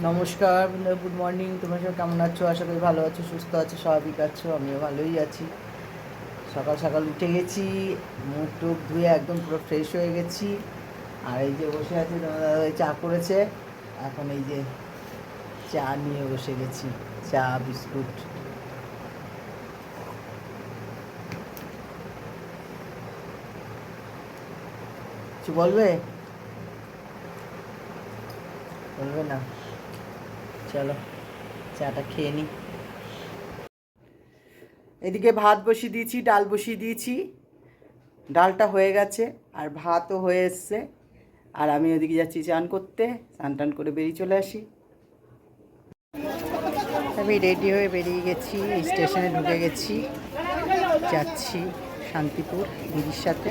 নমস্কার good morning তোমরা সব কেমন আছো? আশা করি ভালো আছো, সুস্থ আছো, স্বাভাবিক আছো, আমিও ভালোই আছি। সকাল সকাল উঠে গেছি, মুখ টুক ধুয়ে একদম পুরো ফ্রেশ হয়ে গেছি। আর এই যে বসে আছি, তোমার চা করেছে। এখন এই যে চা নিয়ে বসে গেছি, চা, বিস্কুট। কিছু বলবে? বলবে না। চলো চাটা খেয়ে নিই এদিকে ভাত বসিয়ে দিয়েছি ডাল বসিয়ে দিয়েছি। ডালটা হয়ে গেছে আর ভাতও হয়ে এসছে। আর আমি ওদিকে যাচ্ছি চান করতে স্নান টান করে বেরিয়ে চলে আসি। আমি রেডি হয়ে বেরিয়ে গেছি স্টেশনে ঢুকে গেছি। যাচ্ছি শান্তিপুর দিদির সাথে।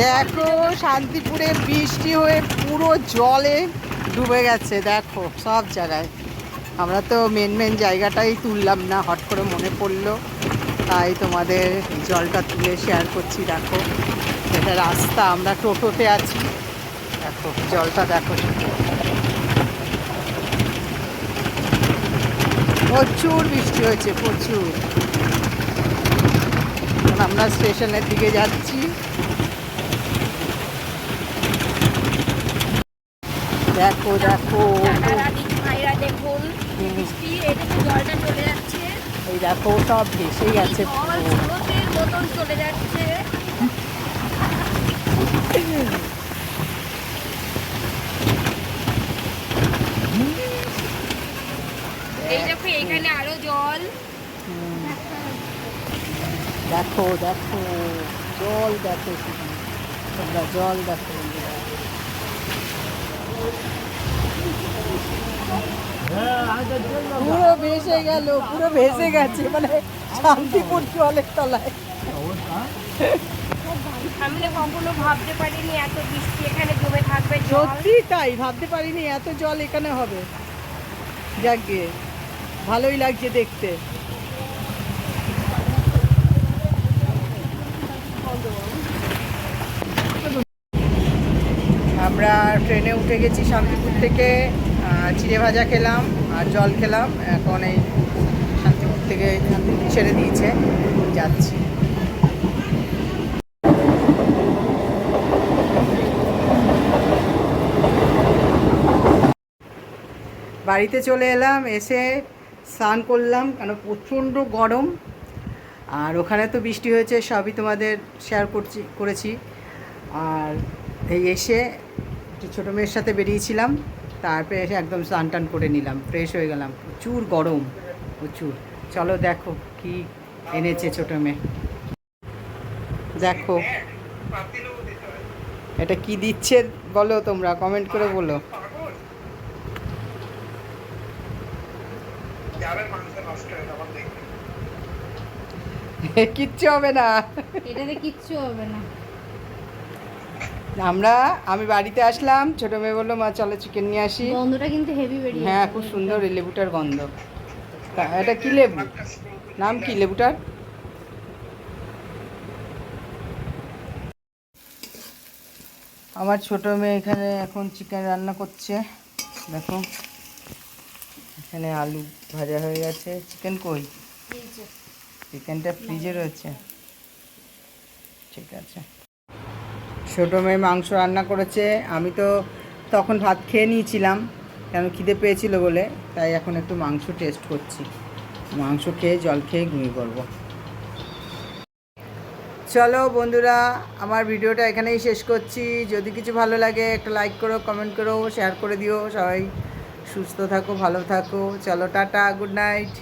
দেখো, শান্তিপুরে বৃষ্টি হয়ে পুরো জলে ডুবে গেছে, দেখো, সব জায়গায়। আমরা তো মেন মেন জায়গাটাই তুললাম না, হট করে মনে পড়ল। তাই তোমাদের জলটা তুলে শেয়ার করছি, দেখো। এটা রাস্তা, আমরা টোটোতে আছি। দেখো, জলটা দেখো প্রচুর বৃষ্টি হয়েছে, প্রচুর। আমরা স্টেশনের দিকে যাচ্ছি। দেখো দেখো দেখুন। জলটা চলে যাচ্ছে। এই দেখো সব ভেসে গেছে মতন চলে যাচ্ছে। এই দেখো এখানে আরও জল। দেখো দেখো জল দেখো তোমরা জল দেখো। পুরো ভেসে গেল পুরো ভেসে গেছে মানে শান্তিপুর জলের তলায়। কখনো ভাবতে পারিনি এত বৃষ্টি এখানে জমে থাকবে সত্যি তাই ভাবতে পারিনি এত জল এখানে হবে। যাকে ভালোই লাগছে দেখতে। আমরা ট্রেনে উঠে গেছি শান্তিপুর থেকে চিড়ে ভাজা খেলাম আর জল খেলাম। এখন এই শান্তিপুর থেকে ছেড়ে দিয়েছে, যাচ্ছি। বাড়িতে চলে এলাম, এসে স্নান করলাম, কেন প্রচণ্ড গরম। আর ওখানে তো বৃষ্টি হয়েছে, সবই তোমাদের শেয়ার করছি, করেছি। আর এই এসে একটু ছোটো মেয়ের সাথে বেরিয়েছিলাম। তারপরে এসে একদম স্নান টান করে নিলাম। ফ্রেশ হয়ে গেলাম। প্রচুর গরম। প্রচুর। চলো দেখো কি এনেছে ছোটো মেয়ে। দেখো। এটা কি দিচ্ছে বলো তোমরা? কমেন্ট করে বলো। কিচ্ছু হবে না। এটাতে কিচ্ছু হবে না। আমরা আমি বাড়িতে আসলাম ছোট মেয়ে বলল মা চলো চিকেন নিয়ে আসি। গন্ধটা কিন্তু হেভি বেরিয়ে হ্যাঁ খুব সুন্দর এই লেবুটার গন্ধ। এটা কি লেবু? নাম কি লেবুটার? আমার ছোট মেয়ে এখানে এখন চিকেন রান্না করছে। দেখো এখানে আলু ভাজা হয়ে গেছে। চিকেন কই? চিকেনটা ফ্রিজে রয়েছে। ঠিক আছে। ছোটো মেয়ে মাংস রান্না করেছে, আমি তো তখন ভাত খেয়ে নিয়েছিলাম, কেন খিদে পেয়েছিল বলে, তাই এখন একটু মাংস টেস্ট করছি। মাংস খেয়ে, জল খেয়ে ঘুমিয়ে পড়ব। চলো বন্ধুরা, আমার ভিডিওটা এখানেই শেষ করছি। যদি কিছু ভালো লাগে, একটা লাইক করো কমেন্ট করো শেয়ার করে দিও। সবাই সুস্থ থাকো, ভালো থাকো। চলো, টাটা গুড নাইট